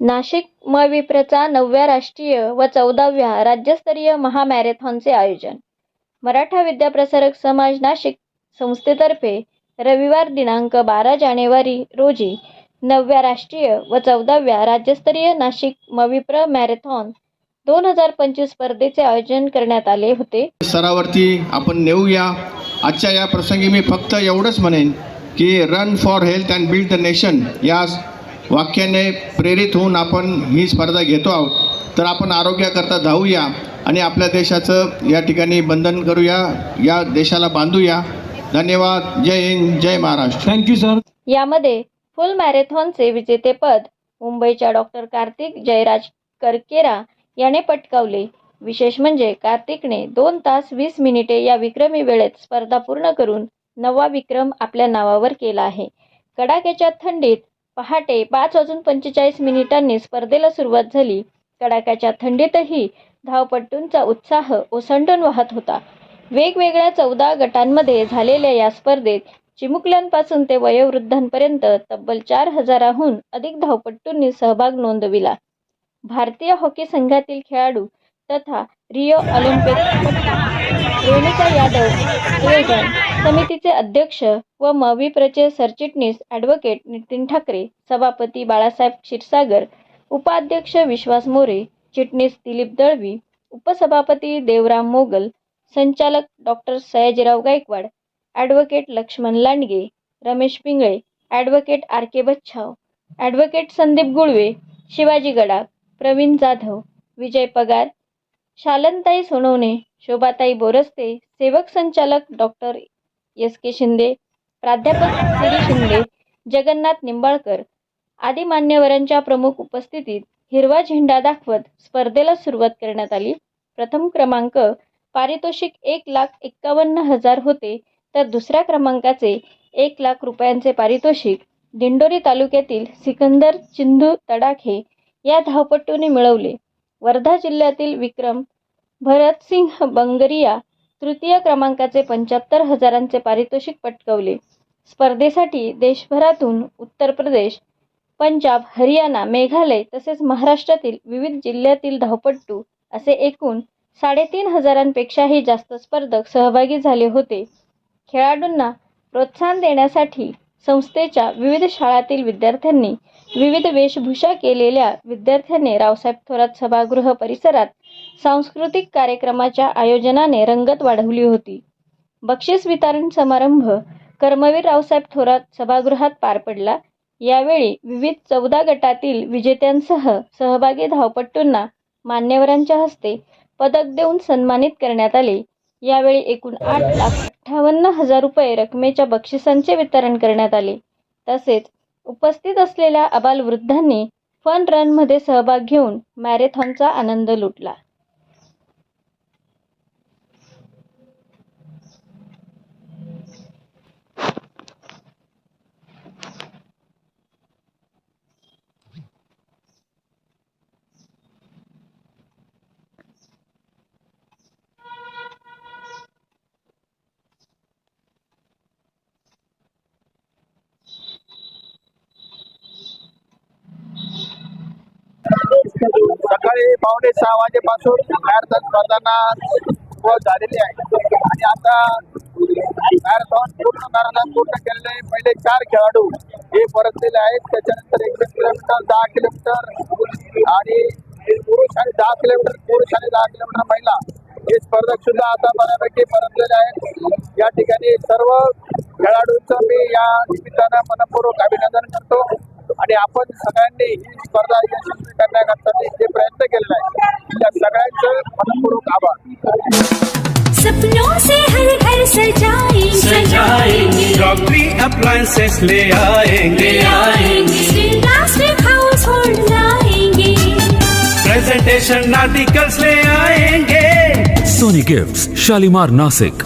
नाशिक मविप्रचा नवव्या राष्ट्रीय व चौदाव्या राज्यस्तरीय महामॅरेथॉनचे आयोजन. मराठा विद्याप्रसारक समाज नाशिक संस्थेतर्फे रविवार दिनांक बारा जानेवारी रोजी नवव्या राष्ट्रीय व चौदाव्या राज्यस्तरीय नाशिक मविप्र मॅरेथॉन दोन हजार पंचवीस स्पर्धेचे आयोजन करण्यात आले होते. स्तरावरती आपण नेऊया. आजच्या या प्रसंगी मी फक्त एवढंच म्हणेन की run for health and build the nation या वाक्याने प्रेरित होऊन आपण ही स्पर्धा घेतो आहोत. तर आपण आरोग्याकरता धावूया आणि आपल्या देशाचं या ठिकाणी बंधन करूया या देशाला बांधूया. धन्यवाद. जय हिंद जय महाराष्ट्र. थँक्यू सर यामध्ये फुल मॅरेथॉनचे विजेतेपद मुंबईच्या डॉक्टर कार्तिक जयराज करकेरा याने पटकावले. विशेष म्हणजे कार्तिकने दोन तास वीस मिनिटे या विक्रमी वेळेत स्पर्धा पूर्ण करून नवा विक्रम आपल्या नावावर केला आहे. कडाक्याच्या थंडीत पहाटे पाच वाजून पंचेचाळीस मिनिटांनी स्पर्धेला सुरुवात झाली. कडाक्याच्या थंडीतही धावपट्टूंचा उत्साह ओसंडून वाहत होता. वेगवेगळ्या चौदा गटांमध्ये झालेल्या या स्पर्धेत चिमुकल्यांपासून ते वयोवृद्धांपर्यंत तब्बल चार हजाराहून अधिक धावपट्टूंनी सहभाग नोंदविला. भारतीय हॉकी संघातील खेळाडू तथा रिओ ऑलिम्पिक रेणुका यादव आयोजन समितीचे अध्यक्ष व मविप्रचे सरचिटणीस ॲडव्होकेट नितीन ठाकरे सभापती बाळासाहेब क्षीरसागर उपाध्यक्ष विश्वास मोरे चिटणीस दिलीप दळवी उपसभापती देवराम मोगल संचालक doctor Sayajirao Gaikwad advocate Laxman Landge Ramesh Pingale advocate R K Bachhav advocate Sandeep Gulve Shivaji Gadakh Pravin Jadhav Vijay Pagar शालनताई Sonawane Shobhatai Boraste सेवक संचालक डॉक्टर एस के शिंदे प्राध्यापक श्री शिंदे जगन्नाथ निंबाळकर आदी मान्यवरांच्या प्रमुख उपस्थितीत हिरवा झेंडा दाखवत स्पर्धेला सुरुवात करण्यात आली. प्रथम क्रमांक पारितोषिक एक लाख एक्कावन्न हजार होते तर दुसऱ्या क्रमांकाचे एक लाख रुपयांचे पारितोषिक दिंडोरी तालुक्यातील सिकंदर चिंधू तडाखे या धावपटूने मिळवले. वर्धा जिल्ह्यातील विक्रम भरतसिंह बंगरिया तृतीय क्रमांकाचे पंच्याहत्तर हजारांचे पारितोषिक पटकवले. स्पर्धेसाठी देशभरातून उत्तर प्रदेश पंजाब हरियाणा मेघालय तसेच महाराष्ट्रातील विविध जिल्ह्यातील धावपट्टू असे एकूण साडेतीन हजारांपेक्षाही जास्त स्पर्धक सहभागी झाले होते. खेळाडूंना प्रोत्साहन देण्यासाठी संस्थेच्या विविध शाळातील विद्यार्थ्यांनी विविध वेशभूषा केलेल्या विद्यार्थ्यांनी रावसाहेब थोरात सभागृह परिसरात सांस्कृतिक कार्यक्रमाच्या आयोजनाने रंगत वाढवली होती. बक्षीस वितरण समारंभ कर्मवीर रावसाहेब थोरात सभागृहात पार पडला. यावेळी विविध चौदा गटातील विजेत्यांसह सहभागी धावपट्टूंना मान्यवरांच्या हस्ते पदक देऊन सन्मानित करण्यात आले. यावेळी एकूण आठ लाख अठ्ठावन्न हजार रुपये रकमेच्या बक्षिसांचे वितरण करण्यात आले. तसेच उपस्थित असलेल्या आबालवृद्धांनी फन रनमध्ये सहभाग घेऊन मॅरेथॉनचा आनंद लुटला. सकाळी पावणे सहा वाजेपासून मॅरेथॉन स्पर्धांना सुरुवात झालेली आहे. आणि आता मॅरेथॉन पूर्ण मॅरेथॉन पूर्ण केलेले पहिले चार खेळाडू हे परतलेले आहेत. त्याच्यानंतर एकवीस किलोमीटर दहा किलोमीटर आणि पुरुष आणि दहा किलोमीटर पुरुष आणि दहा किलोमीटर महिला हे स्पर्धक सुद्धा आता बऱ्यापैकी परतलेले आहेत. या ठिकाणी सर्व खेळाडूंचं मी या निमित्तानं मनपूर्वक अभिनंदन करतो. आणि आपण सगळ्यांनी ही स्पर्धा यशस्वी करण्याकरता जे प्रयत्न केलेला आहे त्या सगळ्यांचं मनपूर्वक आभार. सपनों से हर घर सजाएँगे. सजाएँगे. क्रॉकरी अप्लायंसेस ले आएँगे. आएँगे. प्लास्टिक हाउस होल्ड लाएँगे. प्रेजेंटेशन आर्टिकल्स ले आएँगे. Sony Gifts, Shalimar Nasik.